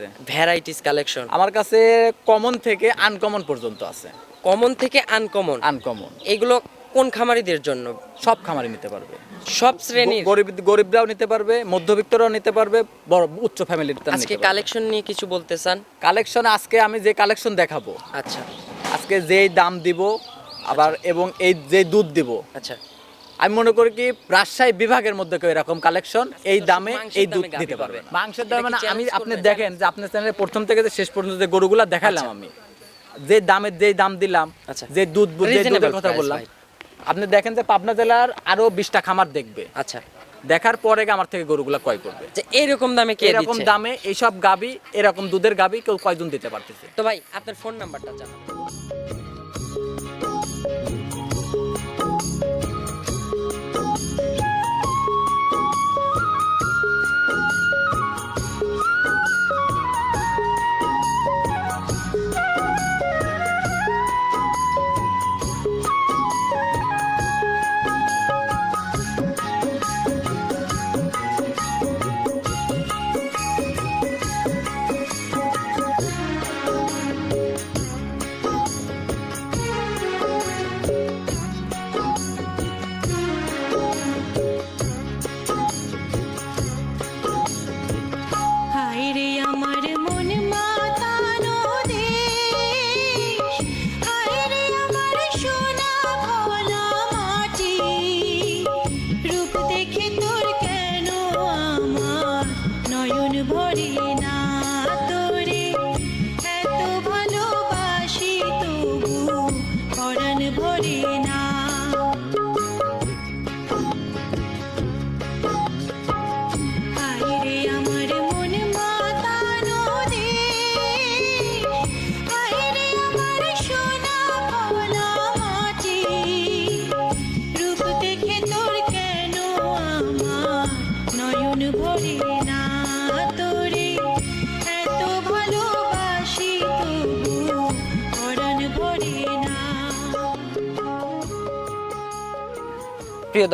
কাছে varieties collection আমার কাছে কমন থেকে আনকমন পর্যন্ত আছে। কমন থেকে আনকমন আনকমন এগুলো কোন খামারিদের জন্য? সব খামারি নিতে পারবে। সব শ্রেণির? গরিব গরিবরাও নিতে পারবে মধ্যবিত্তরাও নিতে পারবে বড় উচ্চ ফ্যামিলির আজকে কালেকশন নিয়ে কিছু বলতে চান? কালেকশন আজকে আমি যে কালেকশন দেখাবো আচ্ছা। আজকে যেই দাম দিব আবার এবং এই যে দুধ দিব আচ্ছা। আমি মনে করি কি রাজশাহী বিভাগের মধ্যে কেউ এরকম কালেকশন এই দামে এই দুধ দিতে পারবে। মাংসের দামে মানে আমি আপনি দেখেন যে আপনার চ্যানেলে প্রথম থেকে শেষ পর্যন্ত যে গরুগুলা দেখালাম আমি যে দামের যে দাম দিলাম আচ্ছা। যে দুধ যে দুধের কথা বললাম আপনি দেখেন যে পাবনা জেলার আরও বিশটা খামার দেখবে। আচ্ছা। দেখার পরে আমার থেকে গরুগুলা ক্রয় করবে। যে এরকম দামে কে এরকম দামে এইসব গাবি এরকম দুধের গাবি কেউ কয়জন দিতে পারতেছে? তো ভাই আপনার ফোন নাম্বারটা জানান।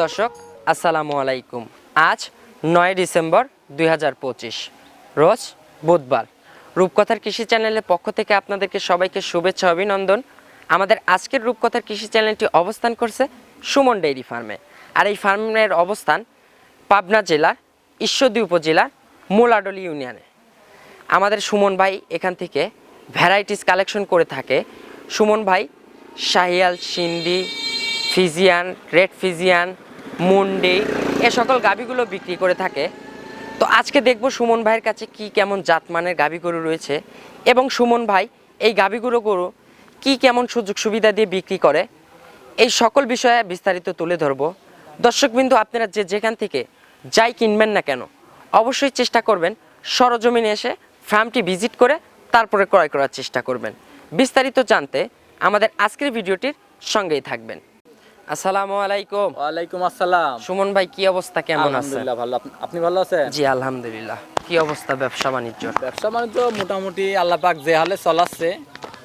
দর্শক, আসসালামু আলাইকুম। আজ নয় ডিসেম্বর দুই হাজার পঁচিশ, রোজ বুধবার। রূপকথার কৃষি চ্যানেলের পক্ষ থেকে আপনাদেরকে সবাইকে শুভেচ্ছা অভিনন্দন। আমাদের আজকের রূপকথার কৃষি চ্যানেলটি অবস্থান করছে সুমন ডেইরি ফার্মে। আর এই ফার্মের অবস্থান পাবনা জেলার ঈশ্বরদী উপজেলার মোলাডলি ইউনিয়নে। আমাদের সুমন ভাই এখান থেকে ভ্যারাইটিস কালেকশন করে থাকে। সুমন ভাই, Sahiwal, Sindhi, Friesian, red Friesian মুন্ডি এ সকল গাভিগুলো বিক্রি করে থাকে। তো আজকে দেখব সুমন ভাইয়ের কাছে কি কেমন জাতমানের গাভি গরু রয়েছে এবং সুমন ভাই, এই গাভিগুলো গরু কি কেমন সুযোগ সুবিধা দিয়ে বিক্রি করে? এই সকল বিষয়ে বিস্তারিত তুলে ধরব। দর্শকবিন্দু, আপনারা যে যেখান থেকে যাই কিনবেন না কেন, অবশ্যই চেষ্টা করবেন সরজমিনে এসে ফার্মটি ভিজিট করে তারপরে ক্রয় করার চেষ্টা করবেন। বিস্তারিত জানতে আমাদের আজকের ভিডিওটির সঙ্গেই থাকবেন। আসসালামু আলাইকুম। ওয়ালাইকুম আসসালাম। সুমন ভাই কি অবস্থা? কেমন আছে আলহামদুলিল্লাহ ভালো। আপনি ভালো আছেন? জি আলহামদুলিল্লাহ। কি অবস্থা ব্যবসা বাণিজ্য? ব্যবসা বাণিজ্য মোটামুটি আল্লাহ পাক যে হালে চলাচ্ছে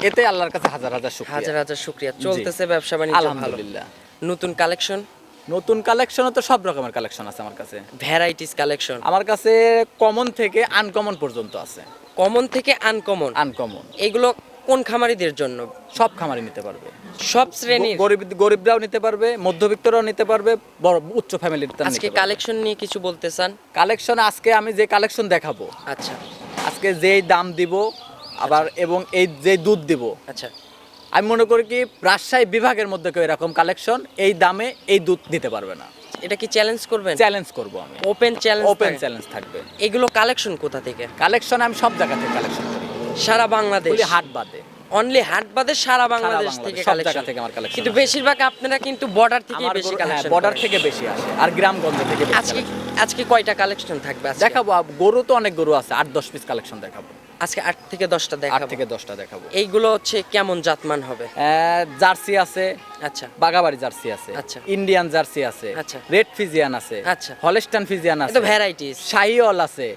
এতে আল্লাহর কাছে হাজার হাজার শুকরিয়া। হাজার হাজার শুক্রিয়া। চলতেছে ব্যবসা বাণিজ্য আলহামদুলিল্লাহ। নতুন কালেকশন? নতুন কালেকশন তো সব রকমের কালেকশন আছে আমার কাছে। Varieties collection? আমার কাছে কমন থেকে আনকমন পর্যন্ত আছে। কমন থেকে আনকমন আনকমন এগুলো কোন খামারিদের জন্য? সব খামারি নিতে পারবে। সব শ্রেণির? গরিব গরিবরাও নিতে পারবে মধ্যবিত্তরাও নিতে পারবে বড় উচ্চ ফ্যামিলির আজকে কালেকশন নিয়ে কিছু বলতে চান কালেকশন আজকে আমি যে কালেকশন দেখাবো আচ্ছা। আজকে যেই দাম দিব আবার এবং এই যে দুধ দিব আচ্ছা। আমি মনে করি কি রাজশাহী বিভাগের মধ্যে কেউ এরকম কালেকশন এই দামে এই দুধ দিতে পারবে না। এটা কি চ্যালেঞ্জ করবেন? চ্যালেঞ্জ করব আমি। ওপেন চ্যালেঞ্জ ওপেন চ্যালেঞ্জ থাকবে। এগুলো কালেকশন কোথা থেকে? কালেকশন আমি সব জায়গা থেকে কালেকশন করি। সারা বাংলাদেশ। হাট বাদে। অনলি হাট বাদে সারা বাংলাদেশ থেকে সব জায়গা কালেকশন থেকে আমার collection কিন্তু বেশিরভাগ আপনারা কিন্তু বর্ডার থেকে বেশি হ্যাঁ, কালেকশন বর্ডার থেকে বেশি আসে আর গ্রামগঞ্জ থেকে আজকে আজকে কয়টা কালেকশন থাকবে দেখাবো গরু তো অনেক গরু আছে আট দশ পিস কালেকশন দেখাবো। আজকে আট থেকে দশটা আট দেখাবো। থেকে দশটা দেখাবো। এইগুলো হচ্ছে কেমন জাতমান হবে? জার্সি আছে আচ্ছা। বাগাবাড়ি জার্সি আছে আচ্ছা। ইন্ডিয়ান জার্সি আছে আচ্ছা। রেড ফিজিয়ান আছে আচ্ছা। হলেস্টান ফিজিয়ান আছে ভ্যারাইটিস শাহিওয়াল আছে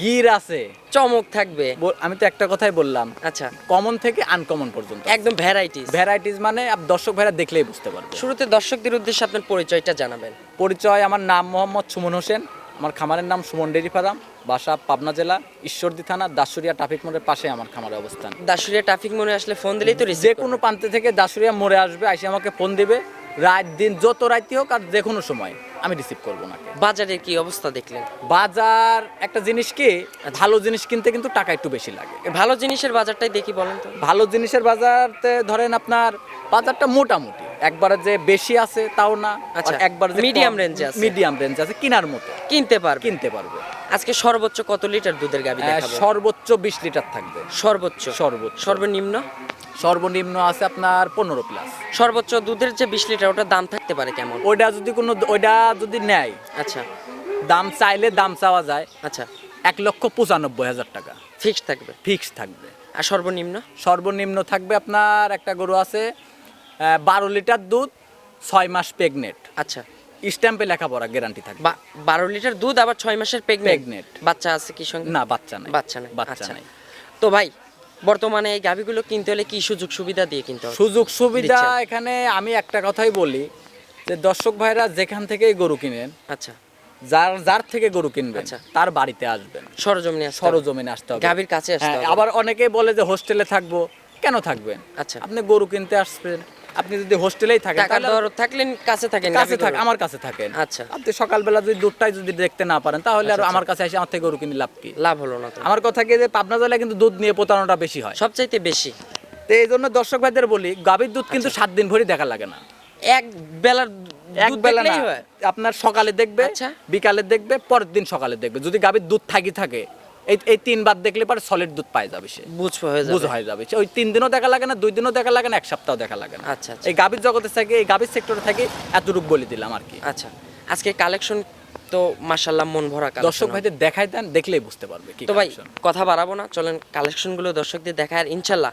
গির আছে। চমক থাকবে। আমি তো একটা কথাই বললাম। আচ্ছা। কমন থেকে আনকমন পর্যন্ত। একদম ভ্যারাইটিস ভ্যারাইটিস মানে দর্শক ভাইরা দেখলেই বুঝতে পারবে। শুরুতে দর্শকদের উদ্দেশ্যে আপনার পরিচয়টা জানাবেন। পরিচয় আমার নাম মোহাম্মদ সুমন হোসেন। আমার খামারের নাম সুমন ডেরি ফার্ম। বাসা পাবনা জেলা ঈশ্বরদী থানা দাসুরিয়া ট্রাফিক মোড়ের পাশে আমার খামারের অবস্থান। দাসুরিয়া ট্রাফিক মোড়ে আসলে ফোন দিলেই তো যে কোনো প্রান্তে থেকে দাসুরিয়া মোড়ে আসবে এসে আমাকে ফোন দিবে। রাত দিন যত রাইতে হোক আর যে কোনো সময়। আমি রিসিভ করব না বাজারের কি অবস্থা দেখলেন? বাজার একটা জিনিস কি ভালো জিনিস কিনতে কিন্তু টাকা একটু বেশি লাগে। ভালো জিনিসের বাজারটাই দেখি বলেন তো। ভালো জিনিসের বাজারতে ধরেন আপনার বাজারটা মোটামুটি। একবারে যে বেশি আছে তাও না আচ্ছা, একবার মিডিয়াম range আছে। মিডিয়াম রেঞ্জ আছে কেনার মতো। কিনতে পারবে। কিনতে পারবে। আজকে সর্বোচ্চ কত লিটার দুধের গাবি আহ, দেখাবো? সর্বোচ্চ বিশ লিটার থাকবে। সর্বোচ্চ। সর্বোচ্চ। সর্বনিম্ন? সর্বনিম্ন আছে আপনার পনেরো প্লাস সর্বোচ্চ দুধের যে বিশ লিটার ওটার দাম থাকতে পারে কেমন? ওইটা যদি কোনো ওইটা যদি নেয় আচ্ছা। দাম চাইলে দাম চাওয়া যায়। আচ্ছা। এক লক্ষ পঁচানব্বই হাজার টাকা। ফিক্স থাকবে? ফিক্স থাকবে। আর সর্বনিম্ন? সর্বনিম্ন থাকবে আপনার একটা গরু আছে বারো লিটার দুধ ছয় মাস প্রেগনেট আচ্ছা। স্ট্যাম্পে লেখাপড়া গ্যারান্টি থাকবে। বারো লিটার দুধ আবার ছয় মাসের Pregnant। বাচ্চা আছে কি সঙ্গে? না বাচ্চা নাই। বাচ্চা নেই। বাচ্চা আচ্ছা। নাই। তো ভাই বর্তমানে এই গাভিগুলো কিনতে হলে কি সুযোগ সুবিধা দিয়ে কিনতে হবে? সুযোগ সুবিধা এখানে আমি একটা কথাই বলি যে দর্শক ভাইরা যেখান থেকে গরু কিনেন আচ্ছা। যার যার থেকে গরু কিনবে আচ্ছা। তার বাড়িতে আসবেন। সরজমিনে সরজমিনে আসতে হবে। গাভীর কাছে আসতে হ্যাঁ, হবে। আবার অনেকেই বলে যে হোস্টেলে থাকব কেন থাকবেন? আচ্ছা। আপনি গরু কিনতে আসবেন। আপনি যদি হোস্টেলেই থাকেন টাকার তাহলে দর থাকলে কাছে থাকেন কাছে। থাক আমার কাছে থাকেন। আচ্ছা। আপনি সকালবেলা যদি দুধটাই যদি দেখতে না পারেন তাহলে আর আচ্ছা, আমার কাছে এসে আমার থেকে গরু কিনে লাভ কি? লাভ হলো না আমার কথা কি যে পাবনা জেলায় কিন্তু দুধ নিয়ে প্রতারণাটা বেশি হয়? সবচাইতে বেশি। তো এই জন্য দর্শক ভাইদের বলি গাভীর দুধ কিন্তু সাত দিন ভরি দেখা লাগে না। এক বেলার এক বেলা হয়। আপনার সকালে দেখবে আচ্ছা। বিকালে দেখবে পরের দিন সকালে দেখবে। যদি গাভীর দুধ থাকি থাকে এই এই তিনবার দেখলে পরে সলিড দুধ পাই যাবে সে। বুঝ হয়ে বুঝ যাবে হয়ে যাবে ওই তিন দিনও দেখা লাগে না দুই দিনও দেখা লাগে না এক সপ্তাহ দেখা লাগে না। আচ্ছা, আচ্ছা। এই গাভীর জগতে থাকে এই গাভীর সেক্টরে থাকে এতটুকু বলে দিলাম আর কি। আচ্ছা আজকে কালেকশন তো মাশাল্লাহ মন ভরা দর্শক ভাইদের দেখাই দেন দেখলেই বুঝতে পারবে কি তো ভাই কথা বাড়াবো না চলেন কালেকশনগুলো দর্শকদের দেখায় আর ইনশাল্লাহ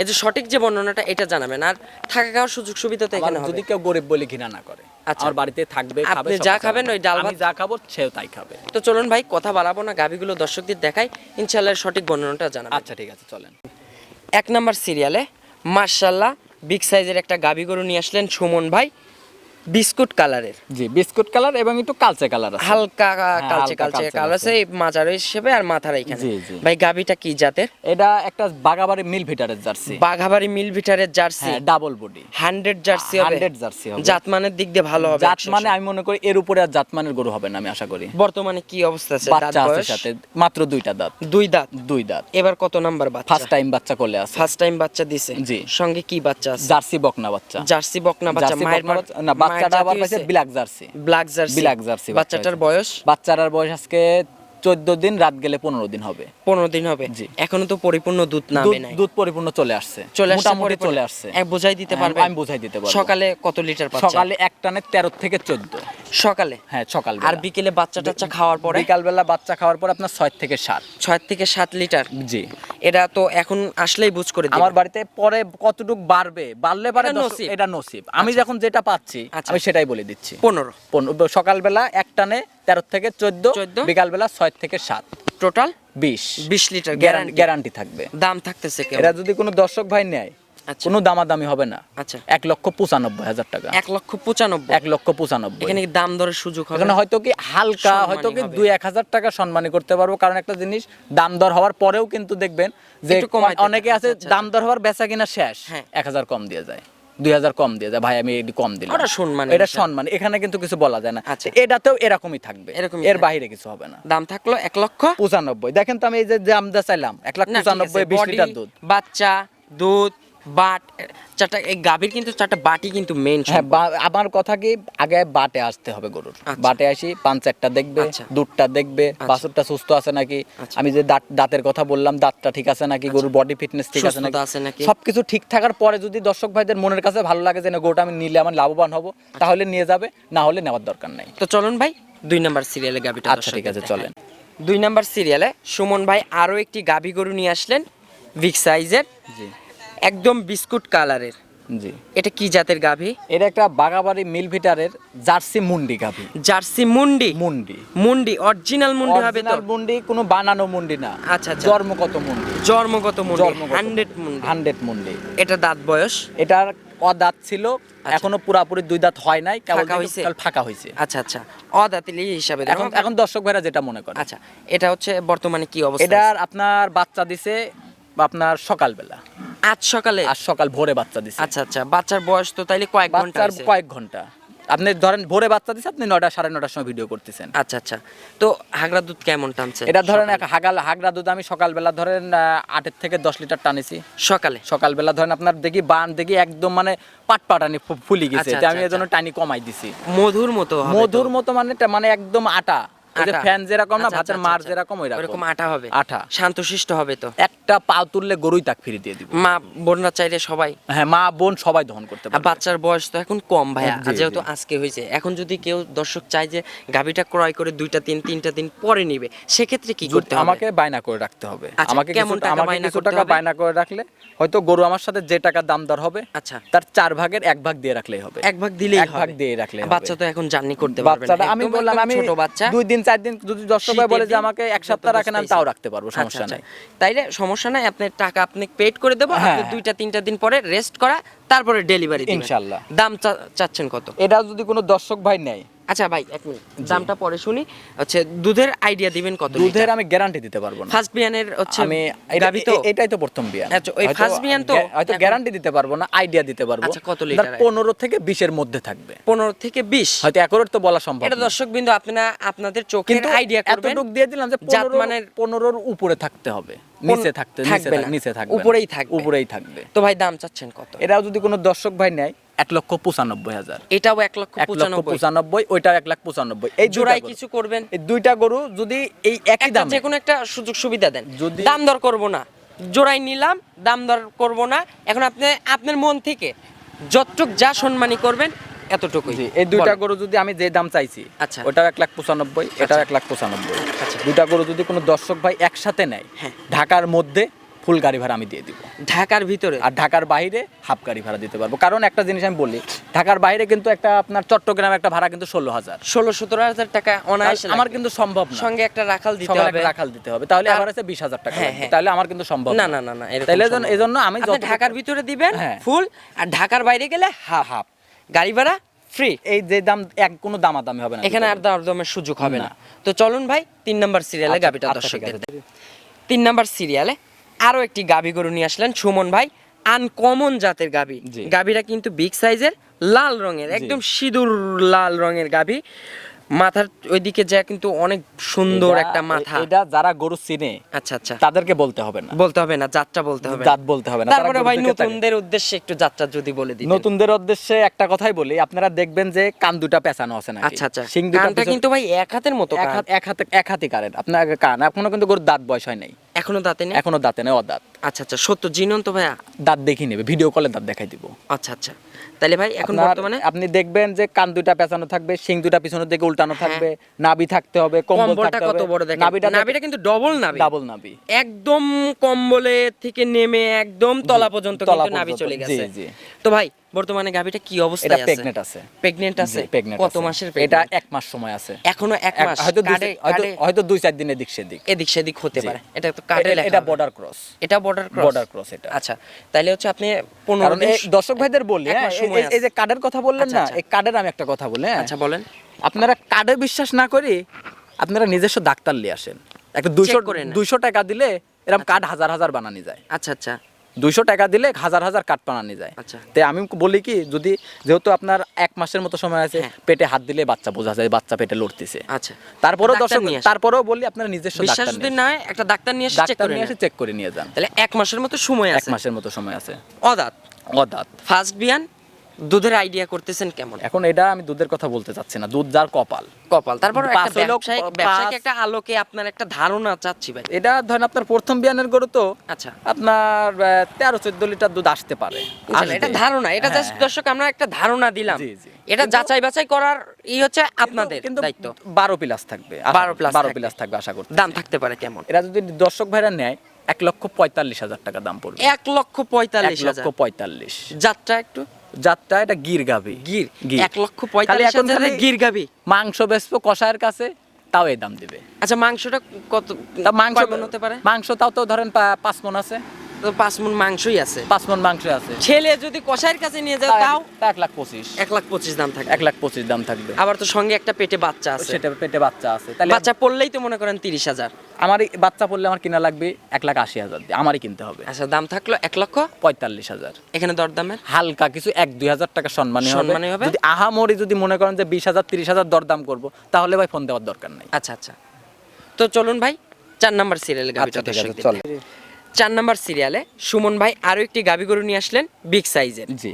এই যে সঠিক যে বর্ণনাটা এটা জানাবেন। আর থাকা খাওয়ার সুযোগ সুবিধা তো এখানে যদি কেউ গরিব বলে ঘৃণা না করে। আমার বাড়িতে থাকবে খাবে যা খাবেন ওই ডাল আমি ভাত? যা খাব সেও তাই খাবে। তো চলুন ভাই কথা বাড়াবো না গাভিগুলো দর্শকদের দেখাই। ইনশাল্লাহ সঠিক বর্ণনাটা জানাব আচ্ছা ঠিক আছে চলেন। এক নাম্বার সিরিয়ালে মার্শাল্লাহ বিগ সাইজের একটা গাভি গরু নিয়ে আসলেন সুমন ভাই। বিস্কুট কালারের। জি বিস্কুট কালার এবং একটু কালচে কালার আছে। হালকা কালচে কালচে কালচে কালার আছে। আছে মাজার হিসেবে আর মাথার এখানে। ভাই গাভিটা কি জাতের? এটা একটা বাগাবাড়ি মিল ভিটারের জার্সি। বাঘাবাড়ি মিল ভিটারের জার্সি। হ্যাঁ ডাবল বডি হান্ড্রেড জার্সি হবে। 100 জার্সি হবে। জাতমানের দিক দিয়ে ভালো হবে জাত মানে আমি মনে করি এর উপরে আর জাতমানের গরু হবে না আমি আশা করি। বর্তমানে কি অবস্থা আছে? বাচ্চা আছে সাথে মাত্র দুইটা দাঁত। দুই দাঁত? দুই দাঁত। এবার কত নাম্বার বাচ্চা? ফার্স্ট টাইম বাচ্চা করলে আছে। ফার্স্ট টাইম বাচ্চা দিছে? জি। সঙ্গে কি বাচ্চা আছে? জার্সি বকনা বাচ্চা। জার্সি বকনা বাচ্চা মায়ের না বাচ্চাটা আবার পাইছে black Jersey black Jersey black Jersey বাচ্চাটার বয়স? বাচ্চাটার বয়স আজকে চোদ্দ দিন রাত গেলে পনেরো দিন হবে। পনেরো দিন হবে? জি। এখনও তো পরিপূর্ণ দুধ নামে দুধ- নাই। দুধ পরিপূর্ণ চলে আসছে। চলে আসছে মোটামুটি চলে আসছে। এক বোঝাই দিতে হ্যাঁ, পারবে? আমি বুঝাই দিতে পারব। সকালে কত লিটার সকালে এক টানে তেরো থেকে চোদ্দ। সকালে? হ্যাঁ সকাল আর বিকেলে বাচ্চা টাচ্চা খাওয়ার পরে? বিকালবেলা বাচ্চা খাওয়ার পর আপনার ছয় থেকে সাত। ছয় থেকে সাত লিটার? জি। এটা তো এখন আসলেই বুঝ করে আমার বাড়িতে পরে কতটুক বাড়বে? বাড়লে পারে এটা নসিব। এটা নসিব। আমি যখন যেটা পাচ্ছি আচ্ছা। আমি সেটাই বলে দিচ্ছি। পনেরো। পন- সকালবেলা এক টানে তেরো থেকে চোদ্দ 14 বিকালবেলা ছয় থেকে সাত। টোটাল বিশ। বিশ লিটার গ্যারান্টি গ্যারান্টি থাকবে। দাম থাকতেছে এরা যদি কোনো দর্শক ভাই নেয় আচ্ছা। কোনো দামাদামি হবে না। আচ্ছা। এক লক্ষ পঁচানব্বই হাজার টাকা। এক লক্ষ পঁচানব্বই। এক লক্ষ পঁচানব্বই। এখানে দাম দরের সুযোগ হবে? এখানে হয়তো কি হালকা হয়তো কি দুই এক হাজার টাকা সম্মানী করতে পারব। কারণ একটা জিনিস দাম দর হওয়ার পরেও কিন্তু দেখবেন যে অনেকে আছে আচ্ছা, দাম দর হওয়ার বেচা কিনা শেষ। হ্যাঁ। এক হাজার কম দিয়ে যায়। দুই হাজার কম দিয়ে যায়। ভাই আমি একটু কম দিলাম। ওটা সম্মান এটা। সম্মান এখানে কিন্তু কিছু বলা যায় না। আচ্ছা। এটাতেও এরকমই থাকবে। এরকম এর বাইরে কিছু হবে না। দাম থাকল এক লক্ষ। পঁচানব্বই। দেখেন তো আমি এই যে দাম দা চাইলাম এক লাখ পঁচানব্বই বিশ লিটার দুধ। বাচ্চা দুধ বাট চারটা এই গাভীর কিন্তু চারটা বাটি কিন্তু মেন হ্যাঁ আমার কথা কি আগে বাটে আসতে হবে গরুর। আচ্ছা। বাটে আসি পাঁচ চারটা দেখবে আচ্ছা। দুধটা দেখবে বাছুরটা সুস্থ আছে নাকি? আচ্ছা। আমি যে দাঁত দাঁতের কথা বললাম দাঁতটা ঠিক আছে নাকি? গরুর বডি ফিটনেস ঠিক আছে নাকি? সবকিছু ঠিক থাকার পরে যদি দর্শক ভাইদের মনের কাছে ভালো লাগে যে না গরুটা আমি নিলে আমার লাভবান হব আচ্ছা। তাহলে নিয়ে যাবে না হলে নেওয়ার দরকার নাই। তো চলুন ভাই দুই নাম্বার সিরিয়ালে গাভীটা আচ্ছা ঠিক আছে চলেন। দুই নাম্বার সিরিয়ালে সুমন ভাই আরও একটি গাভী গরু নিয়ে আসলেন বিগ সাইজের জি। একদম বিস্কুট কালারের। জি। এটা কি জাতের গাভী? এটা একটা বাগাবাড়ি মিল ভিটারের জার্সি মুন্ডি গাভি। জার্সি মুন্ডি? মুন্ডি। মুন্ডি অরিজিনাল মুন্ডি হবে তো? মুন্ডি কোনো বানানো মুন্ডি না। আচ্ছা, আচ্ছা। জন্মগত মুন্ডি। জন্মগত মুন্ডি জন্মগত হান্ড্রেড মুন্ডি। হান্ড্রেড মুন্ডি। এটা দাঁত বয়স? এটার অদাঁত ছিল এখনও পুরাপুরি দুই দাঁত হয় নাই কেবল ফাঁকা হইছে? কেবল ফাঁকা হয়েছে আচ্ছা আচ্ছা। অদাঁতিলি হিসাবে এখন এখন দর্শক ভাইরা যেটা মনে করে। আচ্ছা এটা হচ্ছে বর্তমানে কি অবস্থা? এটার আপনার বাচ্চা দিছে আপনার সকালবেলা। আজ সকালে? আর সকাল ভোরে বাচ্চা দিছে। আচ্ছা আচ্ছা বাচ্চার বয়স তো তাইলে কয়েক ঘণ্টা বাচ্চার কয়েক ঘণ্টা। আপনি ধরেন ভোরে বাচ্চা দিছে আপনি নয়টা সাড়ে নটার সময় ভিডিও করতেছেন। আচ্ছা আচ্ছা। তো হাগরা দুধ কেমন টানছে এটা ধরেন? এক হাগাল হাগরা দুধ আমি সকালবেলা ধরেন আটের থেকে দশ লিটার টানেছি। সকালে? সকালবেলা ধরেন আপনার দেখি বান দেখি একদম মানে পাট পাটানি ফুলি গেছে। আচ্ছা, আমি আচ্ছা, এজন্য টানি কমাই দিছি। মধুর মতো মধুর মতো মানে মানে একদম আটা। ফ্যান যেরকম না আচ্ছা, ভাতের আচ্ছা, মার আচ্ছা। যেরকম ওই আটা হবে। আটা। শান্তশিষ্ট হবে তো। একটা পা তুললে গরুই তাক ফিরে দিয়ে দিব। মা বোনরা চাইলে সবাই। হ্যাঁ মা বোন সবাই দহন করতে আর বাচ্চার বয়স তো এখন কম ভাইয়া যেহেতু আজকে হয়েছে এখন যদি কেউ দর্শক চায় যে গাভিটা ক্রয় করে দুইটা তিন তিনটা দিন পরে নিবে সেক্ষেত্রে কি করতে হবে? আমাকে বায়না করে রাখতে হবে। আমাকে কেমন টাকা বায়না করতে টাকা বায়না করে রাখলে হয়তো গরু আমার সাথে যে টাকা দাম দর হবে আচ্ছা। তার চার ভাগের এক ভাগ দিয়ে রাখলেই হবে। এক ভাগ দিলেই এক ভাগ দিয়ে রাখলে বাচ্চা তো এখন জার্নি করতে পারবে না। আমি বললাম আমি ছোট বাচ্চা। দুই দিন চার দিন যদি দর্শক ভাই বলে যে আমাকে এক সপ্তাহ রাখেন আমি তাও রাখতে পারব আচ্ছা, সমস্যা আচ্ছা। নাই তাইলে সমস্যা নাই আপনি টাকা আপনি পেড করে দেবো আপনি হ্যাঁ। দুইটা তিনটা দিন পরে রেস্ট করা তারপরে ডেলিভারি ইনশাল্লাহ। দাম চাচ্ছেন কত এটা যদি কোনো দর্শক ভাই নেয় আচ্ছা ভাই এক মিনিট। দামটা পরে শুনি। হচ্ছে দুধের আইডিয়া দিবেন কত দুধের আমি গ্যারান্টি দিতে পারব না। ফার্স্ট বিয়ানের হচ্ছে আমি তো? এটাই তো প্রথম বিয়ান। আচ্ছা, ওই first বিয়ান তো? হয়তো গ্যারান্টি দিতে পারব না আইডিয়া দিতে পারব। আচ্ছা, কত লিটার? idea? পনেরো থেকে বিশের মধ্যে থাকবে। পনেরো থেকে বিশ? হয়তো একরের তো বলা সম্ভব এটা না। দর্শক আপনারা আপনাদের চোখের আইডিয়া করবেন। এতটুক দিয়ে দিলাম যে জাত পনেরো মানের- পনেরোর উপরে থাকতে হবে। নিচে থাকতে নিচে থাকবে নিচে থাকবে উপরেই থাকবে। উপরেই থাকবে। তো ভাই দাম চাচ্ছেন কত? এটাও যদি কোনো দর্শক ভাই নেয় এক লক্ষ পঁচানব্বই হাজার। এটাও এক লক্ষ এক লক্ষ পঁচানব্বই। ওইটাও এক লাখ পঁচানব্বই। এই জোড়ায় জোড়ায় কিছু করবেন। এই দুইটা গরু যদি এই একই দাম যে কোনো একটা সুযোগ সুবিধা দেন। যদি- দাম দর করব না। জোড়াই নিলাম দাম দর করব না। এখন আপনি আপনার মন থেকে যতটুক যা সম্মানী করবেন এতটুকুই। এই দুইটা গরু যদি আমি যে দাম চাইছি আচ্ছা। ওটাও এক লাখ পঁচানব্বই এটাও এক লাখ পঁচানব্বই। আচ্ছা। দুইটা গরু যদি কোনো দর্শক ভাই একসাথে নেয় হ্যাঁ। ঢাকার মধ্যে ফুল গাড়ি ভাড়া আমি দিয়ে দিব ঢাকার ভিতরে আর ঢাকার বাইরে হাফ গাড়ি ভাড়া দিতে পারব কারণ একটা জিনিস আমি বলি ঢাকার বাইরে কিন্তু একটা আপনার চট্টগ্রামে একটা ভাড়া কিন্তু ষোলো হাজার ষোলো সতেরো হাজার টাকা অনায়াসে আমার কিন্তু সম্ভব সঙ্গে একটা রাখাল দিতে হবে রাখাল দিতে হবে তাহলে আবার আছে বিশ হাজার টাকা হ্যাঁ। হ্যাঁ। তাহলে আমার কিন্তু সম্ভব না না না না তাহলে। এজন্য আমি ঢাকার ভিতরে দিবেন হ্যাঁ। ফুল আর ঢাকার বাইরে গেলে হাফ হাফ গাড়ি ভাড়া ফ্রি এই যে দাম এক কোনো দামাদামি হবে না এখানে আর দরদমের সুযোগ হবে না। তো চলুন ভাই তিন নাম্বার সিরিয়ালে গাবিটা দর্শকদের। দেন। তিন নাম্বার সিরিয়ালে আরও একটি গাবি গরু নিয়ে আসলেন সুমন ভাই আনকমন জাতের গাবি জি। কিন্তু বিগ সাইজের লাল রঙের একদম সিঁদুর লাল রঙের গাবি মাথার ওইদিকে যা কিন্তু অনেক সুন্দর একটা মাথা। এটা যারা গরু চিনে আচ্ছা আচ্ছা। তাদেরকে বলতে হবে না। বলতে হবে না যাত্রা বলতে হবে জাত বলতে হবে না তারপরে ভাই নতুনদের উদ্দেশ্যে একটু যাত্রা যদি বলে দিই নতুনদের উদ্দেশ্যে একটা কথাই বলি আপনারা দেখবেন যে কান দুটা পেঁচানো আছে না আচ্ছা আচ্ছা। শিং দুটা কিন্তু ভাই এক হাতের মতো এক হাত এক হাতে এক হাতে কারেন আপনার কান এখনও কিন্তু গরুর দাঁত বয়স হয় নাই। এখনও দাঁতে নেই? এখনও দাঁতে নেই অদাঁত। আচ্ছা আচ্ছা সত্য জিনন তো ভাইয়া? দাঁত দেখি নেবে ভিডিও কলে দাঁত দেখাই দিব। আচ্ছা আচ্ছা। তাহলে ভাই এখন বর্তমানে? আপনি দেখবেন যে কান দুটা পেঁচানো থাকবে শিং দুটা পিছনের দিকে উল্টানো থাকবে নাভি থাকতে হবে কম্বল কম্বলটা থাকতে কত বড় দেখেন? নাভিটা নাভিটা কিন্তু ডবল নাভি। ডাবল নাভি। একদম কম্বলে থেকে নেমে একদম তলা পর্যন্ত কিন্তু নাভি চলে জি, গেছে। জি। তো ভাই বর্তমানে গাভিটা কি অবস্থায় আছে? প্রেগনেন্ট আছে। প্রেগনেন্ট আছে? কত মাসের এটা এক মাস সময় আছে। এখনও এক মাস? হয়তো হয়তো হয়তো দুই চার দিন এদিক সেদিক। এদিক সেদিক হতে পারে। এটা তো এটা- লেখা এটা বর্ডার ক্রস এটা বর্ডার ক্রস Border cross এটা। আচ্ছা তাহলে হচ্ছে আপনি পনেরো কারণ দিন এই দর্শক ভাইদের বলি হ্যাঁ এই- যে কার্ডের কথা বললেন আচ্ছা, না আচ্ছা। এই কার্ডের আমি একটা কথা বলি হ্যাঁ। আচ্ছা বলেন। আপনারা কার্ডে বিশ্বাস না করি আপনারা নিজস্ব ডাক্তার নিয়ে আসেন। একটা দুইশো করে নেন। দুইশো টাকা দিলে এরকম কার্ড হাজার হাজার বানানি যায়। আচ্ছা আচ্ছা। দুইশো টাকা দিলে হাজার হাজার কাঠ বানানি যায়। আচ্ছা। তাই আমি বলি কি যদি যেহেতু আপনার এক মাসের মতো সময় আছে হ্যাঁ। পেটে হাত দিলে বাচ্চা বোঝা যায় বাচ্চা পেটে লড়তেছে। আচ্ছা। তারপরেও দর্শক তারপরেও বলি আপনার নিজস্ব বিশ্বাস যদি নিয়ে না একটা ডাক্তার নিয়ে ডাক্তার নিয়ে এসে চেক করে নিয়ে যান। তাহলে এক মাসের মতো সময় এক আছে। মাসের মতো সময় আছে। অদাত। অদাত। ফার্স্ট বিয়ান দুধের আইডিয়া করতেছেন কেমন? এখন এটা আমি দুধের কথা বলতে চাচ্ছি না। দুধ যার কপাল। কপাল। তারপর একটা ব্যবসায়িক ব্যবসায়িক একটা আলোকে আপনার একটা ধারণা চাচ্ছি ভাই। এটা ধরেন আপনার প্রথম বিয়ানের গরু তো আচ্ছা। আপনার তেরো চোদ্দ লিটার দুধ আসতে পারে। এটা ধারণা। এটা হ্যাঁ, জাস্ট দর্শক আমরা একটা ধারণা দিলাম। এটা যাচাই বাছাই করার ই হচ্ছে আপনাদের দায়িত্ব। বারো প্লাস থাকবে আশা 12 করি। plus বারো। প্লাস থাকবে আশা করতে দাম থাকতে পারে কেমন? এরা যদি দর্শক ভাইরা নেয় এক লক্ষ পঁয়তাল্লিশ হাজার টাকা দাম পড়বে। এক লক্ষ পঁয়তাল্লিশ লক্ষ পঁয়তাল্লিশ। যাত্রা একটু? যাত্রা এটা গির গাবি গির। এক লক্ষ পঁয়তাল্লিশ হাজারে গির গাবি মাংস বেচবো কষায়ের কাছে তাও এই দাম দিবে। আচ্ছা মাংসটা কত মাংস হতে পারে? মাংস তাও তো ধরেন পাঁচ মন আছে। তো পাঁচ মন মাংসই আছে। পাঁচ মন মাংস আছে। ছেলে যদি কষাইয়ের কাছে নিয়ে যায় তাও এক লাখ পঁচিশ। এক লাখ পঁচিশ দাম থাকে এক লাখ পঁচিশ দাম থাকবে। আবার তো সঙ্গে একটা পেটে বাচ্চা আছে। সেটা পেটে বাচ্চা আছে। তাহলে বাচ্চা পড়লেই তো মনে করেন তিরিশ হাজার। আমারই বাচ্চা পড়লে আমার কিনা লাগবে এক লাখ আশি হাজার দিয়ে। আমারই কিনতে হবে। আচ্ছা দাম থাকল এক লক্ষ পঁয়তাল্লিশ হাজার। এখানে দরদামের হালকা কিছু এক দুই হাজার টাকা সম্মানী সম্মানী হবে? যদি আহামরি যদি মনে করেন যে বিশ হাজার তিরিশ হাজার দরদাম করব তাহলে ভাই ফোন দেওয়ার দরকার নাই। আচ্ছা আচ্ছা। তো চলুন ভাই চার নাম্বার সিরিয়ালে আচ্ছা, চলে। চার নাম্বার সিরিয়ালে সুমন ভাই আরও একটি গাবি গরু নিয়ে আসলেন বিগ সাইজের। জি।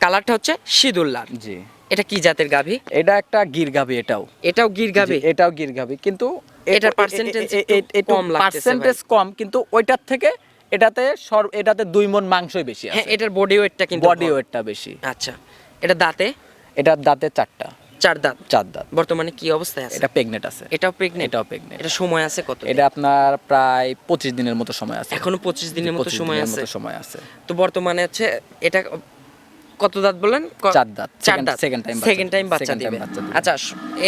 কালারটা হচ্ছে সিদুল্লার জি। এটা কি জাতের গাভি এটা একটা গির গাবি এটাও। এটাও গির গাভি এটাও গির গাবি। কিন্তু এটার percentage একটু কম পার্সেন্টেজ কম কিন্তু ওইটার থেকে এটাতে সর এটাতে দুই মন মাংসই বেশি হ্যাঁ এটার বডি ওয়েটটা কিন্তু বডি ওয়েটটা বেশি। আচ্ছা। এটা দাঁতে? এটার দাঁতে চারটা। চার দাঁত। চার দাঁত। বর্তমানে কি অবস্থায় আছে? এটা প্রেগনেট আছে। এটাও প্রেগনেন্ট এটাও প্রেগনেট এটা সময় আছে কত এটা আপনার প্রায় পঁচিশ দিনের মতো সময় আছে। এখনও পঁচিশ দিনের মতো সময় আছে। সময় আছে। তো বর্তমানে হচ্ছে এটা কত দাঁত বলেন? চার দাঁত। চার দাঁত। time বাচ্চা সেকেন্ড টাইম। বাচ্চা দিবে। আচ্ছা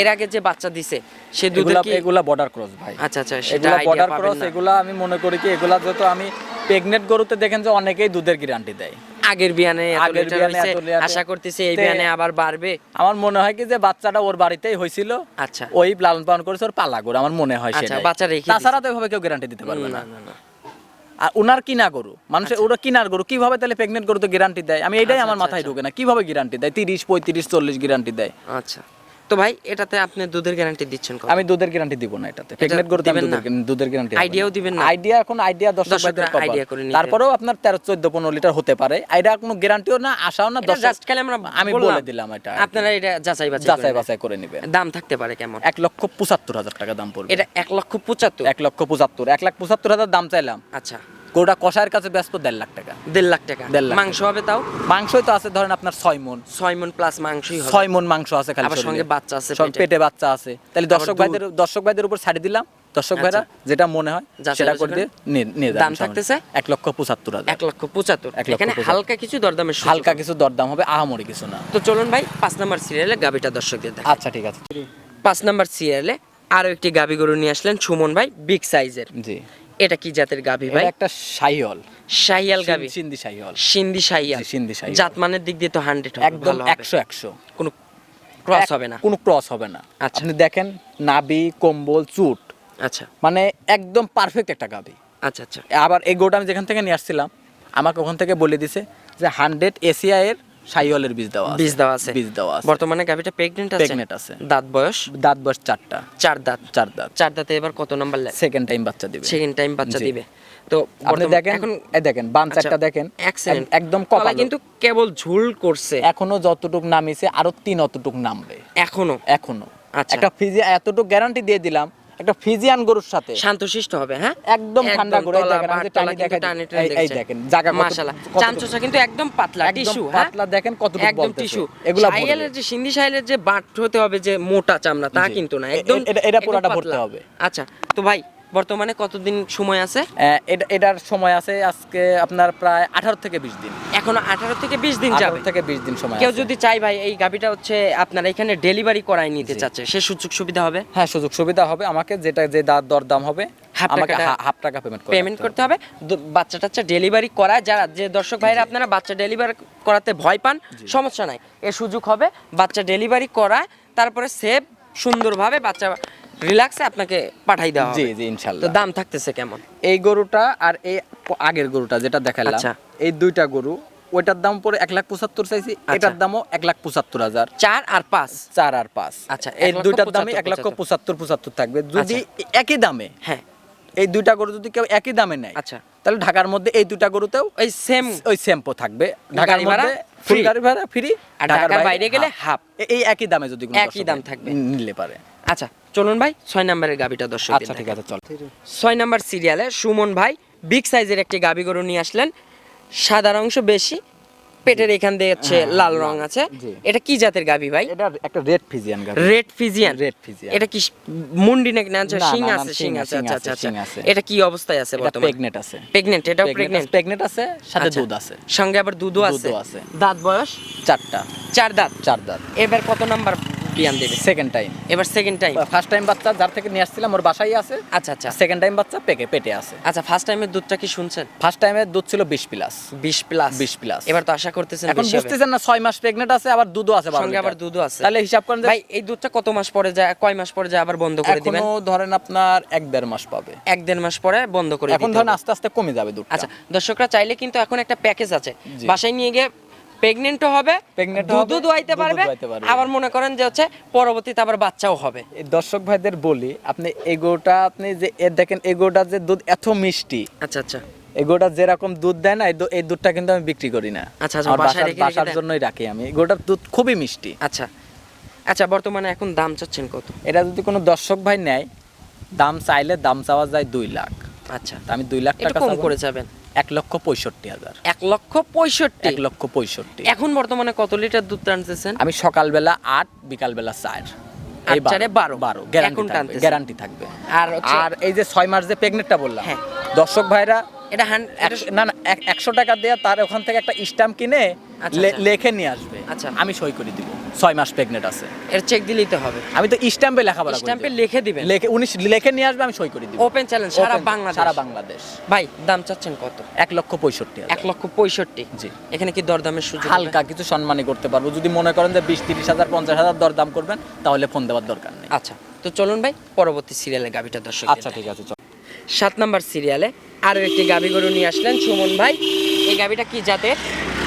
এর আগে যে বাচ্চা দিছে সে দুধের এগুলা কি এগুলা বর্ডার ক্রস ভাই। আচ্ছা আচ্ছা সেটা বর্ডার ক্রস এগুলা আমি মনে করি কি এগুলা যেহেতু আমি প্রেগনেন্ট গরুতে দেখেন যে অনেকেই দুধের গ্যারান্টি দেয়। আগের বিয়ানে আগের বিয়ানে আশা করতেছি এই বিয়ানে আবার বাড়বে। আমার মনে হয় কি যে বাচ্চাটা ওর বাড়িতেই হয়েছিল আচ্ছা। ওই লালন পালন করেছে ওর পালা গরু আমার মনে হয় সেটা সেটাই। বাচ্চা রেখে তাছাড়া তো এভাবে কেউ গ্যারান্টি দিতে পারবে না। না আর ওনার কিনা গরু মানুষের ওরা কিনার গরু কীভাবে তাহলে প্রেগনেন্ট গরু তো গ্যারান্টি দেয়? আমি এটাই আচ্ছা, আমার আচ্ছা, মাথায় আচ্ছা। ঢুকে না। কীভাবে গ্যারান্টি দেয়? তিরিশ পঁয়ত্রিশ চল্লিশ গ্যারান্টি দেয়। আচ্ছা। তো ভাই এটাতে আপনি দুধের গ্যারান্টি দিচ্ছেন আমি দুধের গ্যারান্টি দিব না এটাতে। প্রেগনেন্ট গরুতে আমি না? দুধের- গ্যারান্টি Idea ও দিবেন না? আইডিয়া এখন আইডিয়া দর্শক দর্শকরা ভাইদের কপাল। করে নিতে। তারপরেও আপনার তেরো চোদ্দ পনেরো লিটার হতে পারে। এটা কোনো গ্যারান্টিও না আশাও না এটা দর্শক জাস্ট খালি আমরা আমি বলে দিলাম এটা আপনারা এটা যাচাই বাছাই যাচাই বাছাই করে নেবেন। দাম থাকতে পারে কেমন? এক লক্ষ পঁচাত্তর হাজার টাকা দাম পড়বে। এটা এক লক্ষ পঁচাত্তর? এক লক্ষ পঁচাত্তর এক লাখ পঁচাত্তর হাজার দাম চাইলাম। আচ্ছা। গরুটা কষায়ের কাছে ব্যস্ত দেড় লাখ টাকা। দেড় লাখ টাকা। দেড় লাখ মাংস হবে তাও? মাংসই তো আছে ধরেন আপনার ছয় মন। ছয় মন প্লাস মাংসই ছয় মন মাংস আছে খালি আবার সঙ্গে বাচ্চা আছে পেটে। বাচ্চা আছে। তাহলে দর্শক ভাইদের দর্শক ভাইদের উপর ছাড়ি দিলাম। দর্শক ভাইরা যেটা মনে হয় সেটা করে দিয়ে নিয়ে নিয়ে দাম থাকতেছে? এক লক্ষ পঁচাত্তর হাজার। এক লক্ষ পঁচাত্তর। এখানে হালকা কিছু দরদামের হালকা কিছু দরদাম হবে আহামরি কিছু না। তো চলুন ভাই পাঁচ নাম্বার সিরিয়ালে গাবিটা দর্শকদের আচ্ছা ঠিক আছে। পাঁচ নাম্বার সিরিয়ালে আরও একটি গাবি গরু নিয়ে আসলেন সুমন ভাই বিগ সাইজের। জি। এটা কি জাতের গাভী ভাই? এটা একটা শাহিওল। শাহিয়াল গাভী। সিন্ধি শাহিওল। সিন্ধি শাহিয়াল। জি, সিন্ধি শাহিয়াল। জাতমানের দিক দিয়ে তো হান্ড্রেড একদম একশো একশো। কোনো ক্রস হবে না। কোনো ক্রস হবে না। আচ্ছা। আপনি দেখেন নাবি কম্বল চুট। আচ্ছা। মানে একদম পারফেক্ট একটা গাভী। আচ্ছা আচ্ছা। আবার এই গরুটা আমি যেখান থেকে নিয়ে আসছিলাম আমাকে ওখান থেকে বলে দিছে যে হান্ড্রেড এসিআই এর সাইওয়ালের বীজ দেওয়া আছে। বীজ দেওয়া আছে। বীজ দেওয়া আছে। বর্তমানে আছে? আছে। দাঁত বয়স? দাঁত বয়স চারটা। চার দাঁত। চার দাঁত। চার দাঁতে এবার কত নাম্বার লাগে সেকেন্ড টাইম বাচ্চা দিবে। সেকেন্ড টাইম বাচ্চা দিবে। তো আপনি দেখেন এখন দেখেন বান আচ্ছা, চারটা দেখেন। একদম কপাল। কিন্তু কেবল ঝুল করছে। এখনও যতটুক নামিছে আরও তিন অতটুক নামবে। এখনও? এখনও। আচ্ছা। একটা ফিজি এতটুক গ্যারান্টি দিয়ে দিলাম একটা ফিজিয়ান গরুর সাথে শান্তশিষ্ট হবে হ্যাঁ একদম ঠান্ডা গরু দেখেন, আমি টানি টানে এই- দেখেন, জায়গা মাশাআল্লাহ। কিন্তু একদম পাতলা টিস্যু হ্যাঁ পাতলা দেখেন কতটুকু একদম টিস্যু এগুলা। সাইলের যে সিন্ধি সাইলের যে বাট হতে হবে যে মোটা চামড়া তা কিন্তু না একদম এটা- পুরাটা। ভরতে হবে। আচ্ছা তো ভাই বর্তমানে কতদিন সময় আছে? এটার সময় আছে আজকে আপনার প্রায় আঠারো থেকে বিশ দিন। এখনও আঠারো থেকে বিশ দিন যাবে? থেকে বিশ দিন সময় কেউ যদি চাই ভাই এই গাবিটা হচ্ছে আপনার এখানে ডেলিভারি করাই নিতে। চাচ্ছে সে সুযোগ সুবিধা হবে? হ্যাঁ সুযোগ সুবিধা হবে। আমাকে যেটা যে দার দর দাম হবে হাফ আমাকে হাফ টাকা পেমেন্ট পেমেন্ট করতে হবে। বাচ্চা টাচ্চা ডেলিভারি করা যারা যে দর্শক ভাইরা আপনারা বাচ্চা ডেলিভারি করাতে ভয় পান সমস্যা নাই। এ সুযোগ হবে বাচ্চা ডেলিভারি করা তারপরে সেভ সুন্দরভাবে বাচ্চা রিল্যাক্সে আপনাকে পাঠাই দেওয়া জি জি তো দাম থাকতেছে কেমন এই গরুটা আর এই আগের গরুটা যেটা দেখালাম আচ্ছা। এই দুইটা গরু ওইটার দাম পরে এক লাখ পঁচাত্তর চাইছি আচ্ছা। এটার দামও এক লাখ পঁচাত্তর হাজার চার আর পাঁচ চার আর পাঁচ আচ্ছা, এই দুইটার দামে এক লক্ষ পঁচাত্তর। পঁচাত্তর থাকবে যদি একই দামে হ্যাঁ এই দুইটা গরু যদি কেউ একই দামে নেয় আচ্ছা। তাহলে ঢাকার মধ্যে এই দুটা গরুতেও ওই সেম ওই শ্যাম্পু থাকবে ঢাকার মধ্যে। ফুল গাড়ি ভাড়া ফ্রি আর ঢাকার বাইরে? গেলে হাফ এই একই দামে যদি কোনো একই দাম থাকবে। নিলে পারে। আচ্ছা চলুন ভাই ছয় নম্বরের গাবিটা দর্শক আচ্ছা ঠিক আছে চল। ছয় নম্বর সিরিয়ালে সুমন ভাই বিগ সাইজের একটি গাবি গরু নিয়ে আসলেন। সাদার অংশ বেশি পেটের এখান দিয়ে হচ্ছে হ্যাঁ, লাল রং আছে। এটা কি জাতের গাবি ভাই? এটা একটা রেড ফিজিয়ান গাবি রেড ফিজিয়ান? Red Friesian. এটা কি মুন্ডি নাকি না আচ্ছা শিং আছে শিং শিং আছে, আছে আচ্ছা আছে, আচ্ছা শিং আচ্ছা। আছে। এটা কি অবস্থায় আছে বর্তমানে? প্রেগন্যান্ট আছে। প্রেগন্যান্ট এটা প্রেগন্যান্ট প্রেগন্যান্ট আছে সাথে আচ্ছা। দুধ আছে। সঙ্গে আবার দুধও আছে। দুধও আছে। দাঁত বয়স? চারটা। চার দাঁত। চার দাঁত। এবার কত নাম্বার দেবে। সেকেন্ড টাইম এবার সেকেন্ড টাইম ফার্স্ট টাইম বাচ্চা যার থেকে নিয়ে আসছিলাম ওর বাসাই আছে। আচ্ছা আচ্ছা। সেকেন্ড টাইম বাচ্চা পেকে পেটে আছে। আচ্ছা ফার্স্ট টাইমের দুধটা কি শুনছেন? ফার্স্ট টাইমে দুধ ছিল বিশ প্লাস। বিশ প্লাস। 20 plus। এবার তো আশা করতেছেন এখন বুঝতেছেন না ছয় মাস প্রেগনেন্ট আছে আবার দুধও আছে সঙ্গে আবার দুধও আছে। তাহলে হিসাব করেন ভাই এই দুধটা কত মাস পরে যায় কয় মাস পরে যায় আবার বন্ধ করে দিবেন? এখনও ধরেন আপনার এক দেড় মাস পাবে। এক দেড় মাস পরে বন্ধ করে এখন ধরেন আস্তে আস্তে কমে যাবে দুধ আচ্ছা দর্শকরা চাইলে কিন্তু এখন একটা প্যাকেজ আছে। বাসায় নিয়ে গিয়ে প্রেগনেন্টও হবে দুধও দোয়াইতে পারবে আবার মনে করেন যে হচ্ছে পরবর্তীতে আবার বাচ্চাও হবে। দর্শক ভাইদের বলি আপনি এগোটা আপনি যে দেখেন এগোটা যে দুধ এত মিষ্টি। আচ্ছা আচ্ছা। এগোটা যেরকম দুধ দেয় না এই দুধটা কিন্তু আমি বিক্রি করি না। আচ্ছা, আচ্ছা, বাসার? জন্যই রাখি আমি। এগোটার দুধ খুবই মিষ্টি। আচ্ছা। আচ্ছা বর্তমানে এখন দাম চাচ্ছেন কত? এটা যদি কোনো দর্শক ভাই নেয় দাম চাইলে দাম চাওয়া যায় দুই লাখ। আচ্ছা। আমি দুই লাখ টাকা কম করে যাবেন। এক লক্ষ পঁয়ষট্টি হাজার। এক লক্ষ পঁয়ষট্টি? এক লক্ষ পঁয়ষট্টি। এখন বর্তমানে কত লিটার দুধ টানতেছেন? আমি সকালবেলা আট বিকালবেলা চার। চারে বারো। বারো। গ্যারান্টি থাকবে। টানতেছেন। গ্যারান্টি থাকবে। আর আর এই যে ছয় মাস যে প্রেগনেন্টটা বললাম হ্যাঁ। দর্শক ভাইরা এটা না না এক- একশো টাকা দিয়ে তার ওখান থেকে একটা স্ট্যাম্প কিনে আচ্ছা, আচ্ছা। লেখে নিয়ে আসবে। আচ্ছা। আমি সই করে দিব। ছয় মাস প্রেগনেন্ট আছে। এর চেক দিলেই তো হবে। আমি তো স্ট্যাম্পে লেখাপড়া স্ট্যাম্পে লিখে দিবেন। লেখে উনি লিখে নিয়ে আসবে আমি সই করে দিব। ওপেন চ্যালেঞ্জ সারা বাংলাদেশ। সারা বাংলাদেশ। ভাই দাম চাচ্ছেন কত? এক লক্ষ পঁয়ষট্টি এক লক্ষ পঁয়ষট্টি? জি। এখানে কি দরদামের সুযোগ হালকা কিছু সম্মানই করতে পারব। যদি মনে করেন যে বিশ তিরিশ হাজার পঞ্চাশ হাজার দর দাম করবেন তাহলে ফোন দেওয়ার দরকার নেই। আচ্ছা তো চলুন ভাই পরবর্তী সিরিয়ালে গাবিটা দর্শক আচ্ছা ঠিক আছে চল। সাত নাম্বার সিরিয়ালে আরও একটি গাবি গরু নিয়ে আসলেন সুমন ভাই। এই গাবিটা কি জাতের?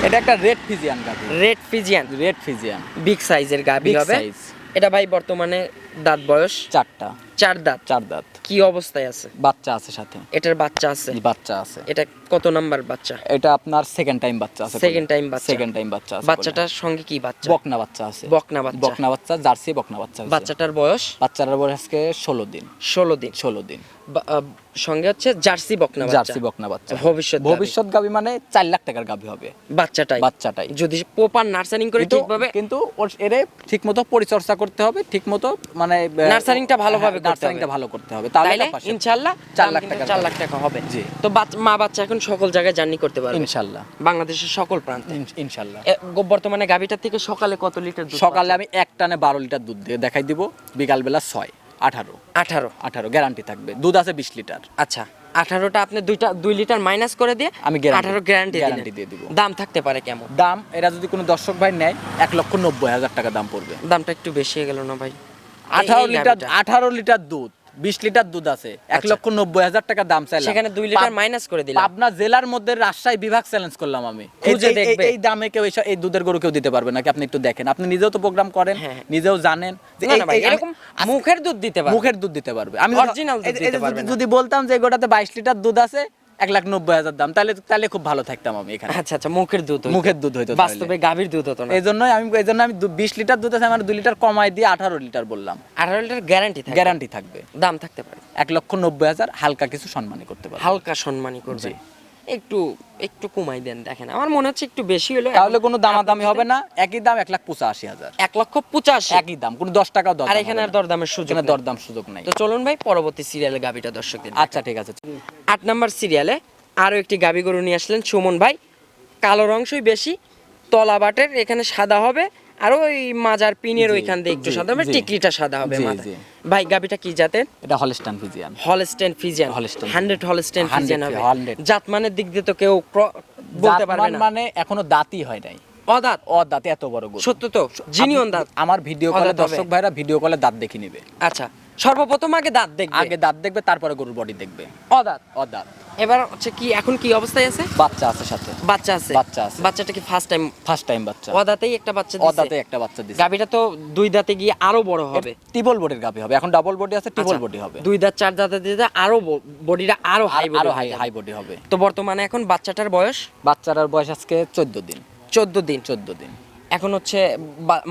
এটা একটা রেড ফিজিয়ান গাভি। Red Friesian red Friesian big সাইজের গাবি Big হবে। এটা ভাই বর্তমানে দাঁত বয়স? চারটা। চার দাঁত। চার দাঁত। কি অবস্থায় আছে? বাচ্চা আছে সাথে। এটার বাচ্চা আছে? বাচ্চা আছে। এটা কত নাম্বার বাচ্চা? এটা আপনার সেকেন্ড টাইম বাচ্চা আছে Second time বাচ্চা। সেকেন্ড টাইম বাচ্চা আছে বাচ্চাটার সঙ্গে কি বাচ্চা? বকনা বাচ্চা আছে। বকনা বাচ্চা। বকনা বাচ্চা জার্সি বকনা বাচ্চা আছে। বাচ্চাটার বয়স? বাচ্চাটার বয়স আজকে ষোলো দিন। ষোলো দিন। ষোলো দিন। সঙ্গে হচ্ছে জার্সি বকনা বাচ্চা। জার্সি বকনা বাচ্চা। ভবিষ্যৎ ভবিষ্যৎ গাবি মানে চার লাখ টাকার গাবি হবে। বাচ্চাটাই। বাচ্চাটাই। যদি প্রপার নার্সারিং করে ঠিকভাবে কিন্তু এরে ঠিক পরিচর্যা করতে হবে ঠিক মতো মানে নার্সারিংটা ভালোভাবে করতে নার্সারিংটা। ভালো করতে হবে। তাহলে ইনশাআল্লাহ চার দাম লাখ কিন্তু টাকার চার গাভী। লাখ টাকা হবে। জি। তো মা বাচ্চা এখন সকল জায়গায় জার্নি করতে পারবে। ইনশাল্লাহ। বাংলাদেশের সকল প্রান্তে। ইন- ইনশাল্লাহ। বর্তমানে গাভিটার থেকে সকালে কত লিটার দুধ সকালে আমি এক টানে বারো লিটার দুধ দিয়ে দেখাই দিব বিকালবেলা ছয় আঠারো। আঠারো? আঠারো গ্যারান্টি থাকবে। দুধ আছে বিশ লিটার। আচ্ছা আঠারোটা আপনি দুইটা দুই লিটার মাইনাস করে দিয়ে আমি আঠারো গ্যারান্টি guarantee দিয়ে দিব। দাম থাকতে পারে কেমন? দাম এরা যদি কোনো দর্শক ভাই নেয় এক লক্ষ নব্বই হাজার টাকা দাম পড়বে। দামটা একটু বেশি হয়ে গেল না ভাই? আঠারো লিটার আঠারো লিটার দুধ বিশ লিটার দুধ আছে এক আচ্ছা। লক্ষ নব্বই হাজার টাকা দাম চাইলাম সেখানে দুই লিটার মাইনাস করে দিলাম আপনার জেলার মধ্যে রাজশাহী বিভাগ চ্যালেঞ্জ করলাম আমি এই- খুঁজে এই- এই- দেখবে। এই দামে কেউ এই দুধের গরু কেউ দিতে পারবে নাকি আপনি একটু দেখেন আপনি নিজেও তো প্রোগ্রাম করেন হ্যাঁ। নিজেও জানেন এরকম মুখের দুধ দিতে পারবে মুখের দুধ দিতে পারবে আমি না। যদি বলতাম যে গোটাতে বাইশ লিটার দুধ আছে এক লাখ নব্বই হাজার দাম। তাহলে তাহলে খুব ভালো থাকতাম আমি এখানে। আচ্ছা আচ্ছা মুখের দুধ মুখের দুধ হইতো বাস্তবে গাভীর দুধ হতো না। এই জন্যই আমি এই জন্য আমি দু- বিশ লিটার দুধ আছে আমার দুই লিটার কমাই দিয়ে আঠারো লিটার বললাম। আঠারো লিটার গ্যারান্টি গ্যারান্টি থাকবে। দাম থাকতে পারে। এক লক্ষ নব্বই হাজার হালকা কিছু সম্মানী করতে পারবে। হালকা সম্মানই করবে। একটু একটু কমাই দেন দেখেন। আমার মনে হচ্ছে একটু বেশি হলো তাহলে কোনো দামাদামি হবে না। একই দাম এক লাখ পঁচাশি হাজার। এক লক্ষ পঁচাশি। একই দাম কোনো দশ টাকাও দর আর এখানে আর দরদামের সুযোগ নেই। দরদাম সুযোগ নাই। তো চলুন ভাই পরবর্তী সিরিয়ালে গাবিটা দর্শকদের। আচ্ছা ঠিক আছে। আট নাম্বার সিরিয়ালে আরও একটি গাবি গরু নিয়ে আসলেন সুমন ভাই। কালো অংশই বেশি তলা বাটের এখানে সাদা হবে। আর ওই মাজার পিনের ওইখান দিয়ে একটু সাদা হবে। টিকলিটা সাদা হবে মাথায়। ভাই গাবিটা কি জাতের? এটা Holstein Friesian Holstein Friesian Holstein hundred Holstein Friesian হবে। জাত মানের দিক দিয়ে তো কেউ বলতে পারবে না। মানে এখনও দাঁতই হয় নাই। অদাত? অদাঁত দাঁতে এত বড় গরু। সত্য তো? জিনিয়ন দাঁত। আমার ভিডিও কলে দর্শক ভাইরা ভিডিও কলে দাঁত দেখে নেবে। আচ্ছা। সর্বপ্রথম আগে দাঁত দেখবে। আগে দাঁত দেখবে তারপরে গরুর বডি দেখবে। অদাত। ও দাঁত এবার হচ্ছে কি এখন কি অবস্থায় আছে? বাচ্চা আছে সাথে। বাচ্চা আছে। বাচ্চা আছে। বাচ্চাটা কি ফার্স্ট টাইম ফার্স্ট টাইম বাচ্চা। অদাতেই একটা বাচ্চা দিছে। দাঁতে একটা বাচ্চা দিছে। গাবিটা তো দুই দাঁতে গিয়ে আরও বড় হবে। টিবল বডির গাবি হবে। এখন ডাবল বডি আছে টিবল আচ্ছা, বডি হবে। দুই দাঁত চার দাঁতে দিতে আরও বডিটা আরও হাই আর- হাই হাই বডি হবে। তো বর্তমানে এখন বাচ্চাটার বয়স? বাচ্চাটার বয়স আজকে চোদ্দ দিন। চোদ্দ দিন। চোদ্দ দিন। এখন হচ্ছে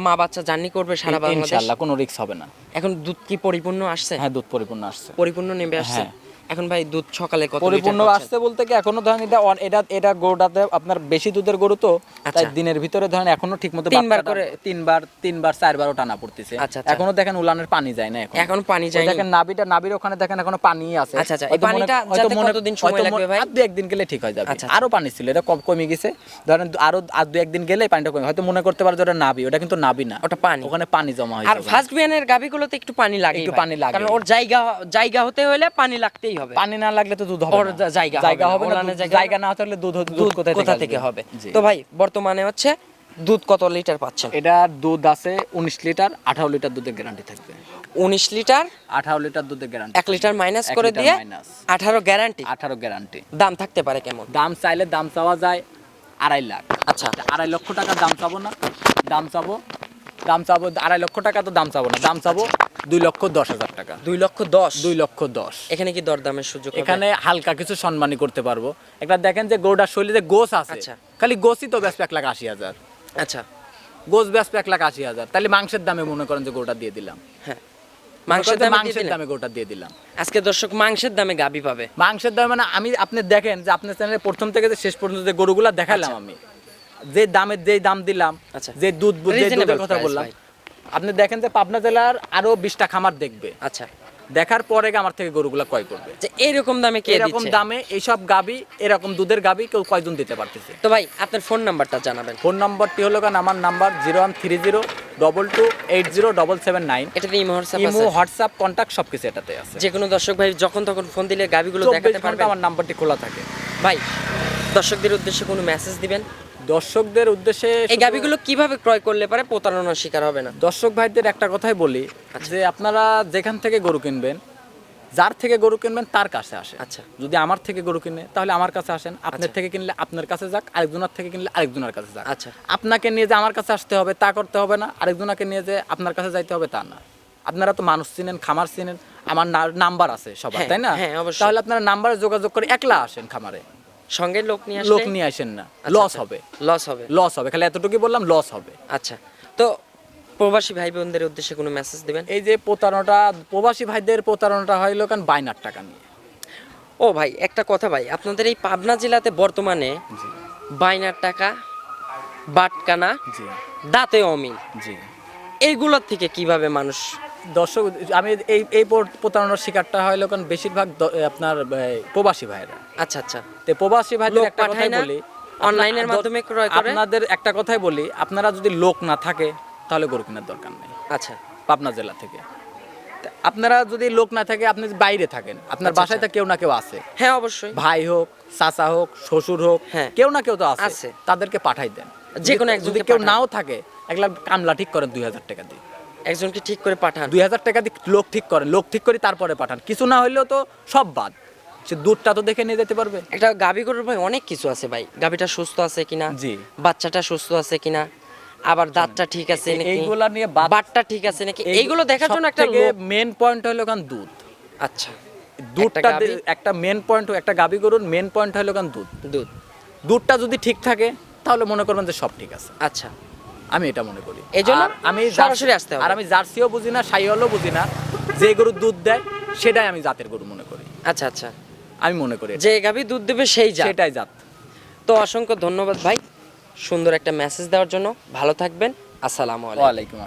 মা বাচ্চা জার্নি করবে সারা বাংলাদেশ। ইনশাআল্লাহ কোনো রিস্ক হবে না। এখন দুধ কি পরিপূর্ণ আসছে? হ্যাঁ দুধ পরিপূর্ণ আসছে। পরিপূর্ণ নেমে আসছে? হ্যাঁ। এখন ভাই দুধ সকালে কত পরিপূর্ণ আসছে বলতে কি এখনও ধরেন এটা এটা এটা গরুটাতে আপনার বেশি দুধের গরু তো তাই আচ্ছা। দিনের ভিতরে ধরেন এখনও ঠিক মতো তিনবার করে- তিনবার তিনবার চারবারও টানা পড়তেছে আচ্ছা, আচ্ছা। এখনও দেখেন উলানের পানি যায় না এখন এখন পানি যায়নি দেখেন নাবিটা নাবির ওখানে দেখেন এখনও পানি আছে আচ্ছা, আচ্ছা। এই পানিটা হয়তো যাতে কতদিন সময় লাগবে ভাই? আর একদিন গেলে ঠিক হয়ে যাবে আচ্ছা, আরও পানি ছিল এটা কম কমে গেছে ধরেন আরও আর দু একদিন গেলে পানিটা কমে হয়তো মনে করতে পারো যে ওটা নাবি ওটা কিন্তু নাবি না ওটা পানি। ওখানে পানি জমা আর হয়েছে ফার্স্ট বিয়ানের গাভিগুলোতে একটু পানি লাগে একটু পানি লাগে। কারণ ওর জায়গা জায়গা হতে হলে পানি লাগতেই হবে। পানি না লাগলে তো দুধ হবে না। জায়গা জায়গা হবে না, জায়গা- না থাকলে দুধ দুধ কোথা থেকে হবে? তো ভাই বর্তমানে হচ্ছে দুধ কত লিটার পাচ্ছেন? এটার দুধ আছে উনিশ লিটার আঠারো লিটার দুধের গ্যারান্টি থাকবে। উনিশ লিটার আঠারো লিটার দুধের গ্যারান্টি এক লিটার মাইনাস করে দিয়ে। আঠারো গ্যারান্টি আঠারো গ্যারান্টি দাম থাকতে পারে কেমন? দাম চাইলে দাম চাওয়া যায় আড়াই লাখ। আচ্ছা। আড়াই লক্ষ টাকা দাম চাবো না দাম চাবো দাম চাবো আড়াই লক্ষ টাকা তো দাম চাবো না। দাম চাবো দুই লক্ষ দশ হাজার টাকা। দুই লক্ষ দশ? দুই লক্ষ দশ। এখানে কি দরদামের সুযোগ এখানে হালকা কিছু সম্মানী করতে পারব। একটা দেখেন যে গরুটার শরীরে গোস আছে। আচ্ছা। খালি গোসই তো ব্যস্ত এক লাখ আশি হাজার। আচ্ছা। গোস ব্যস্ত এক লাখ আশি হাজার। তাহলে মাংসের দামে মনে করেন যে গরুটা দিয়ে দিলাম। হ্যাঁ। মাংসের দামে মাংসের দামে গরুটা দিয়ে দিলাম। আজকে দর্শক মাংসের দামে গাবি পাবে। মাংসের দাম মানে আমি আপনি দেখেন যে আপনার চ্যানেলে প্রথম থেকে শেষ পর্যন্ত যে গরুগুলা দেখালাম আমি যে দামের যে দাম দিলাম আচ্ছা। যে দুধ যে দুধের কথা বললাম আপনি দেখেন যে পাবনা জেলার আরও বিশটা খামার দেখবে। আচ্ছা। দেখার পরে আমার থেকে গরুগুলা ক্রয় করবে। যে এরকম দামে কে এরকম দামে এইসব গাবি এরকম দুধের গাবি কেউ কয়জন দিতে পারতেছে? তো ভাই আপনার ফোন নাম্বারটা জানাবেন। ফোন নম্বরটি হলো কারণ আমার number zero one three zero double two eight zero double seven nine. এটাতে imo WhatsApp imo WhatsApp contact সবকিছু এটাতে আছে। যে কোনো দর্শক ভাই যখন তখন ফোন দিলে গাবিগুলো দেখাতে পারবেন আমার নাম্বারটি খোলা থাকে। ভাই দর্শকদের উদ্দেশ্যে কোনো মেসেজ দিবেন? দর্শকদের উদ্দেশ্যে এই গাবিগুলো কীভাবে ক্রয় করলে পারে প্রতারণার শিকার হবে না? দর্শক ভাইদের একটা কথাই বলি আচ্ছা। যে আপনারা যেখান থেকে গরু কিনবেন যার থেকে গরু কিনবেন তার কাছে আসে আচ্ছা। যদি আমার থেকে গরু কিনে তাহলে আমার কাছে আসেন। আপনার আচ্ছা। থেকে কিনলে আপনার কাছে যাক আরেকজনের থেকে কিনলে আরেকজনের কাছে যাক। আচ্ছা। আপনাকে নিয়ে যে আমার কাছে আসতে হবে তা করতে হবে না। আরেকজনকে নিয়ে যে আপনার কাছে যাইতে হবে তা না। আপনারা তো মানুষ চিনেন খামার চিনেন আমার নাম্বার আছে সবার হ্যাঁ, তাই না? হ্যাঁ, তাহলে আপনারা নাম্বারে যোগাযোগ করে একলা আসেন খামারে। সঙ্গে লোক নিয়ে লোক নিয়ে আসেন না। আচ্ছা, লস আচ্ছা। হবে। লস হবে। লস হবে। খালি এতটুকুই বললাম লস হবে। আচ্ছা। তো প্রবাসী ভাই বোনদের উদ্দেশ্যে কোনো মেসেজ দিবেন? এই যে প্রতারণাটা প্রবাসী ভাইদের প্রতারণাটা হইল কারণ বাইনার টাকা নিয়ে? ও ভাই একটা কথা ভাই আপনাদের এই পাবনা জেলাতে বর্তমানে বাইনার টাকা বাটকানা দাঁতে অমিল। জি। এইগুলোর থেকে কীভাবে মানুষ দর্শক আমি এই এই প্রতারণার শিকারটা হইল কারণ বেশিরভাগ আপনার প্রবাসী ভাইরা। আচ্ছা আচ্ছা। তো প্রবাসী ভাইদের একটা কথাই? বলি অনলাইনের মাধ্যমে ক্রয় করে? আপনাদের একটা কথাই বলি আপনারা যদি লোক না থাকে তাহলে গরু কেনার দরকার নেই। আচ্ছা। পাবনা জেলা থেকে। আপনারা যদি লোক না থাকে আপনি বাইরে থাকেন আপনার আচ্ছা, বাসায় তো কেউ না কেউ আছে। হ্যাঁ অবশ্যই। ভাই হোক চাচা হোক শ্বশুর হোক হ্যাঁ। কেউ না কেউ তো আছে। তাদেরকে পাঠাই দেন। যে কোনো যদি- যদি কেউ নাও থাকে একলা কামলা ঠিক করেন দুই হাজার টাকা দিয়ে। একজনকে ঠিক করে পাঠান। দুই হাজার টাকা দিয়ে লোক ঠিক করেন লোক ঠিক করে তারপরে পাঠান। কিছু না হইলেও তো সব বাদ। সে দুধটা তো দেখে নিয়ে যেতে পারবে। একটা গাবি গরুর ভাই অনেক কিছু আছে ভাই। গাবিটা সুস্থ আছে কিনা জি। বাচ্চাটা সুস্থ আছে কিনা আবার দাঁতটা ঠিক আছে নাকি? এইগুলা নিয়ে বাটটা ঠিক আছে নাকি? এইগুলো দেখার জন্য একটা মেন পয়েন্ট হলো কারণ দুধ। আচ্ছা। দুধটা একটা গাভী- মেন পয়েন্ট একটা গাবি গরুর মেন পয়েন্ট হলো কারণ দুধ। দুধ। দুধটা যদি ঠিক থাকে তাহলে মনে করবেন যে সব ঠিক আছে। আচ্ছা। আমি এটা মনে করি। এই জন্য আমি সরাসরি আসতে আর আমি জার্সিও বুঝি না সাইওয়ালও বুঝি না। যে গরু দুধ দেয় সেটাই আমি জাতের গরু মনে করি। আচ্ছা আচ্ছা। আমি মনে করি যে গাবি দুধ দেবে সেই যা সেটাই জাত। তো অসংখ্য ধন্যবাদ ভাই সুন্দর একটা মেসেজ দেওয়ার জন্য। ভালো থাকবেন। আসসালামু আলাইকুম।